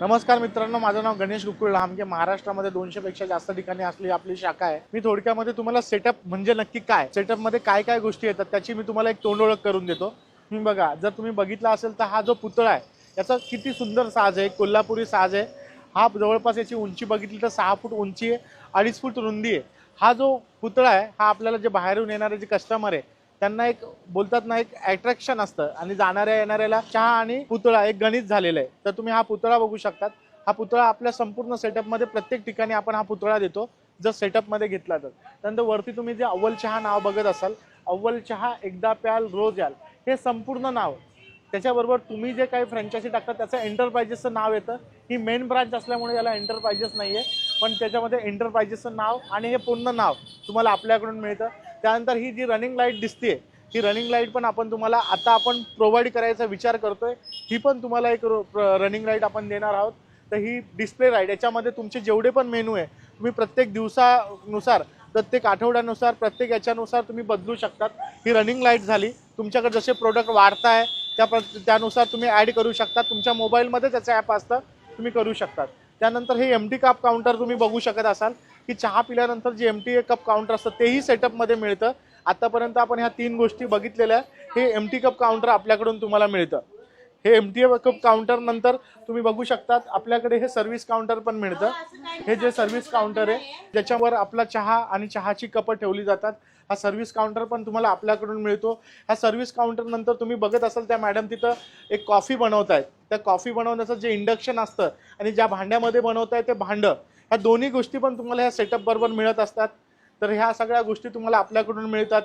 नमस्कार मित्रांनो माझं नाव गणेश गुकुळ लांबके महाराष्ट्रामध्ये दोनशेपेक्षा जास्त ठिकाणी असली आपली शाखा आहे. मी थोडक्यामध्ये तुम्हाला सेटअप म्हणजे नक्की काय? सेटअपमध्ये काय काय गोष्टी येतात त्याची मी तुम्हाला एक तोंड ओळख करून देतो. तुम्ही बघा जर तुम्ही बघितला असेल तर हा जो पुतळा आहे याचा किती सुंदर साज आहे कोल्हापुरी साज आहे. हा जवळपास याची उंची बघितली तर सहा फूट उंची आहे अडीच फूट रुंदी आहे. हा जो पुतळा आहे हा आपल्याला जे बाहेरून येणारे जे कस्टमर आहे त्यांना एक बोलतात ना एक अट्रॅक्शन असतं. आणि जाणाऱ्या येणाऱ्याला चहा आणि पुतळा एक गणित झालेलं आहे. तर तुम्ही हा पुतळा बघू शकतात. हा पुतळा आपल्या संपूर्ण सेटअपमध्ये प्रत्येक ठिकाणी आपण हा पुतळा देतो जर सेटअपमध्ये घेतला तर त्यानंतर वरती तुम्ही जे अव्वल चहा नाव बघत असाल अव्वल चहा एकदा प्याल रोज याल हे संपूर्ण नाव त्याच्याबरोबर तुम्ही जे काही फ्रँचायझी टाकता त्याचं एंटरप्राइजेसचं नाव येतं. ही मेन ब्रांच असल्यामुळे याला एंटरप्राइजेस नाही आहे पण त्याच्यामध्ये एंटरप्राइजेसचं नाव आणि हे पूर्ण नाव तुम्हाला आपल्याकडून मिळतं. त्यानंतर ही जी रनिंग लाइट दिसते ही रनिंग लाइट पण आपण तुम्हाला आता आपण प्रोव्हाइड करायचा विचार करतोय. ही पण तुम्हाला एक रनिंग लाइट आपण देणार आहोत. तर ही डिस्प्ले लाइट याच्यामध्ये तुमचे जेवढे पण मेनू आहे तुम्ही प्रत्येक दिवसानुसार प्रत्येक आठवड्यानुसार प्रत्येक याच्यानुसार तुम्ही बदलू शकतात. ही रनिंग लाइट झाली. तुमच्याकडे जसे प्रोडक्ट वाढताय त्या प्र त्यानुसार तुम्ही ॲड करू शकता. तुमच्या मोबाईलमध्ये त्याचं ॲप असतं तुम्ही करू शकतात. त्यानंतर हे एम टी कप काउंटर तुम्ही बघू शकत असाल की चहा पिल्यानंतर जे एम टी कप काउंटर असतं तेही सेटअपमध्ये मिळतं. आत्तापर्यंत आपण ह्या तीन गोष्टी बघितलेल्या हे एम टी कप काउंटर आपल्याकडून तुम्हाला मिळतं. हे एम टी कप काउंटर नंतर तुम्ही बघू शकतात. आपल्याकडे हे सर्व्हिस काउंटर पण मिळतं. हे जे सर्व्हिस काउंटर आहे ज्याच्यावर आपला चहा आणि चहाची कपं ठेवली जातात हा सर्व्हिस काउंटर पण तुम्हाला आपल्याकडून मिळतो. ह्या सर्व्हिस काउंटर नंतर तुम्ही बघत असाल त्या मॅडम तिथं एक कॉफी बनवत आहेत त्या कॉफी बनवण्याचं जे इंडक्शन असतं आणि ज्या भांड्यामध्ये बनवत आहे ते भांडं ह्या दोन्ही गोष्टी पण तुम्हाला ह्या सेटअप बरोबर मिळत असतात. तर ह्या सगळ्या गोष्टी तुम्हाला आपल्याकडून मिळतात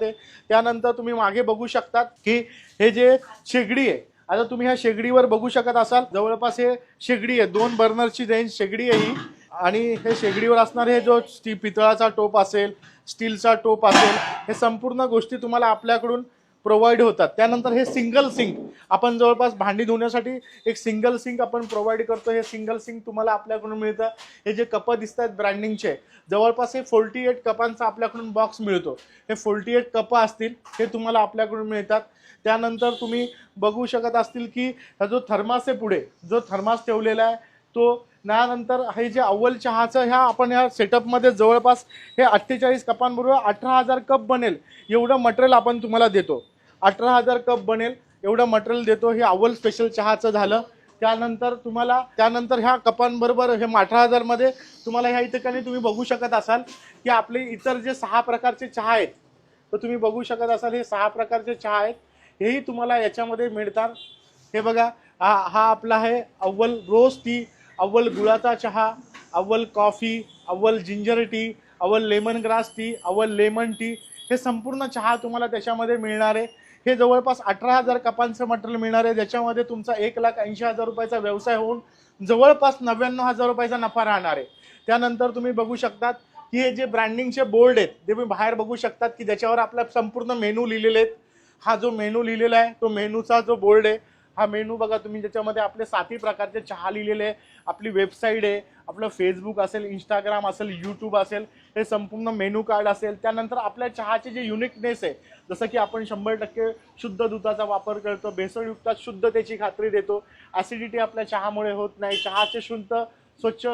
त्यानंतर तुम्ही मागे बघू शकतात की हे जे शेगडी आहे आता तुम्ही ह्या शेगडीवर बघू शकत असाल जवळपास हे शेगडी आहे. दोन बर्नरची रेंज शेगडी आहे ही. आणि हे शेगडीवर असणारे हे जो स्टी पितळाचा टोप असेल स्टीलचा टोप असेल हे संपूर्ण गोष्टी तुम्हाला आपल्याकडून प्रोव्हाइड होतात. त्यानंतर हे सिंगल सिंक आपण जवळपास भांडी धुण्यासाठी एक सिंगल सिंक आपण प्रोव्हाइड करतो. हे सिंगल सिंक तुम्हाला आपल्याकडून मिळतं. हे जे कपं दिसत आहेत ब्रँडिंगचे जवळपास हे फोर्टी एट कपांचा आपल्याकडून बॉक्स मिळतो. हे फोर्टी एट कपं असतील हे तुम्हाला आपल्याकडून मिळतात. त्यानंतर तुम्ही बघू शकत असतील की हा जो थर्मास आहे पुढे जो थर्मास ठेवलेला आहे तो त्यानंतर हे जे अव्वल चहाचं ह्या आपण ह्या सेटअपमध्ये जवळपास हे अठ्ठेचाळीस कपांबरोबर अठरा हजार कप बनेल. एवढं मटेरियल आपण तुम्हाला देतो. अठरा हजार कप बनेल एवढं मटेरियल देतो. हे अव्वल स्पेशल चहाचं झालं. त्यानंतर तुम्हाला त्यानंतर ह्या कपांबरोबर हे अठरा हजारमध्ये तुम्हाला ह्या ठिकाणी तुम्ही बघू शकत असाल की आपले इतर जे सहा प्रकारचे चहा आहेत तर तुम्ही बघू शकत असाल हे सहा प्रकारचे चहा आहेत. हेही तुम्हाला याच्यामध्ये मिळतात. हे बघा हा हा आपला आहे अव्वल रोज टी अव्वल गुळाचा चहा अव्वल कॉफी अव्वल जिंजर टी अव्वल लेमन ग्रास टी अव्वल लेमन टी. हे संपूर्ण चहा तुम्हाला त्याच्यामध्ये मिळणार आहे. हे जवळपास अठरा हजार कपांचं मटेरियल मिळणार आहे. ज्याच्यामध्ये तुमचा एक लाख ऐंशी हजार रुपयाचा व्यवसाय होऊन जवळपास नव्याण्णव हजार रुपयाचा नफा राहणार आहे. त्यानंतर तुम्ही बघू शकतात की हे जे ब्रँडिंगचे बोर्ड आहेत ते तुम्ही बाहेर बघू शकतात की ज्याच्यावर आपला संपूर्ण मेनू लिहिलेले आहेत. हा जो मेनू लिहिलेला आहे तो मेनूचा जो बोर्ड आहे हा मेनू बघा तुम्ही ज्याच्यामध्ये आपले साती प्रकारचे चहा लिहिलेले आहे आपली वेबसाईट आहे आपलं फेसबुक असेल इंस्टाग्राम असेल यूट्यूब असेल हे संपूर्ण मेनू कार्ड असेल. त्यानंतर आपल्या चहाचे जे युनिकनेस आहे जसं की आपण शंभर टक्के शुद्ध दुधाचा वापर करतो भेसळयुक्तात शुद्धतेची खात्री देतो ॲसिडिटी आपल्या चहामुळे होत नाही चहाचे शुद्ध स्वच्छ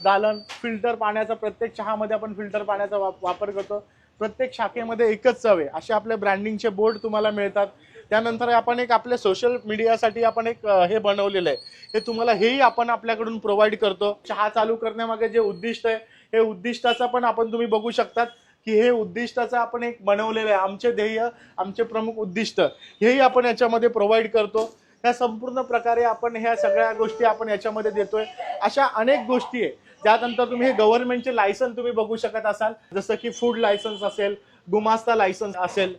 दालन फिल्टर पाण्याचा प्रत्येक चहामध्ये आपण फिल्टर पाण्याचा वाप वापर करतो. प्रत्येक शाखेमध्ये एकच चव आहे. असे आपल्या ब्रँडिंगचे बोर्ड तुम्हाला मिळतात. त्यानंतर आपण एक आपल्या सोशल मीडियासाठी आपण एक हे बनवलेलं आहे. हे तुम्हाला हेही आपण आपल्याकडून प्रोव्हाइड करतो. चहा चालू करण्यामागे जे उद्दिष्ट आहे हे उद्दिष्टाचं पण आपण तुम्ही बघू शकतात की हे उद्दिष्टाचं आपण एक बनवलेलं आहे. आमचे ध्येय आमचे प्रमुख उद्दिष्ट हेही आपण याच्यामध्ये प्रोव्हाइड करतो. ह्या संपूर्ण प्रकारे आपण ह्या सगळ्या गोष्टी आपण याच्यामध्ये देतोय. अशा अनेक गोष्टी आहे. त्यानंतर तुम्ही हे गव्हर्नमेंटचे लायसन तुम्ही बघू शकत असाल. जसं की फूड लायसन्स असेल गुमास्ता लायसन्स असेल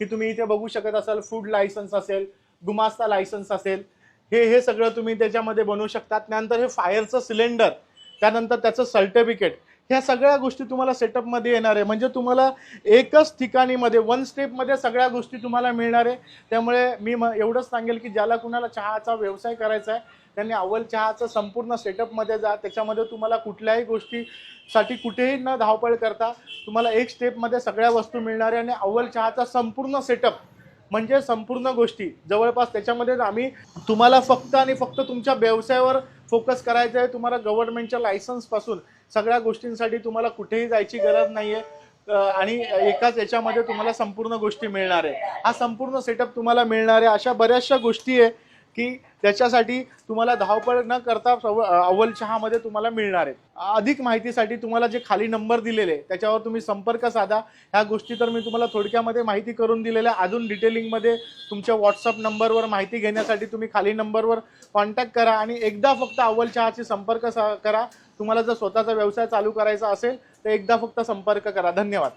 की तुम्ही इथे बघू शकत असाल फूड लायसन्स असेल गुमास्ता लायसन्स असेल हे हे सगळं तुम्ही त्याच्यामध्ये बनवू शकतात. त्यानंतर हे फायरचं सिलेंडर त्यानंतर त्याचं सर्टिफिकेट ह्या सगळ्या गोष्टी तुम्हाला सेटअपमध्ये येणार आहे. म्हणजे तुम्हाला एकच ठिकाणीमध्ये वन स्टेपमध्ये सगळ्या गोष्टी तुम्हाला मिळणार आहे. त्यामुळे मी म एवढंच सांगेल की ज्याला कुणाला चहाचा व्यवसाय करायचा आहे त्यांनी अव्वल चहाचं संपूर्ण सेटअपमध्ये जा. त्याच्यामध्ये तुम्हाला कुठल्याही गोष्टीसाठी कुठेही न धावपळ करता तुम्हाला एक स्टेपमध्ये सगळ्या वस्तू मिळणार आहे आणि अव्वल चहाचा संपूर्ण सेटअप म्हणजे संपूर्ण गोष्टी. जवळपास त्याच्यामध्ये आम्ही तुम्हाला फक्त आणि फक्त तुमच्या व्यवसायावर फोकस करायचं आहे तुम्हाला गव्हर्नमेंटच्या लायसन्सपासून सगळ्या गोष्टींसाठी तुम्हाला कुठेही जायची गरज नाही आहे आणि एकाच याच्यामध्ये तुम्हाला संपूर्ण गोष्टी मिळणार आहे. हा संपूर्ण सेटअप तुम्हाला मिळणार आहे. अशा बऱ्याचशा गोष्टी आहे की त्याच्यासाठी तुम्हाला धावपळ न करता अव्वल चहामध्ये तुम्हाला मिळणार आहे. अधिक माहितीसाठी तुम्हाला जे खाली नंबर दिलेले त्याच्यावर तुम्ही संपर्क साधा. ह्या गोष्टी तर मी तुम्हाला थोडक्यामध्ये माहिती करून दिलेल्या. आहे. अजून डिटेलिंगमध्ये तुमच्या व्हॉट्सअप नंबरवर माहिती घेण्यासाठी तुम्ही खाली नंबरवर कॉन्टॅक्ट करा आणि एकदा फक्त अव्वल चहाशी संपर्क करा. तुम्हाला जर स्वतःचा व्यवसाय चालू करायचा असेल तर एकदा फक्त संपर्क करा. धन्यवाद.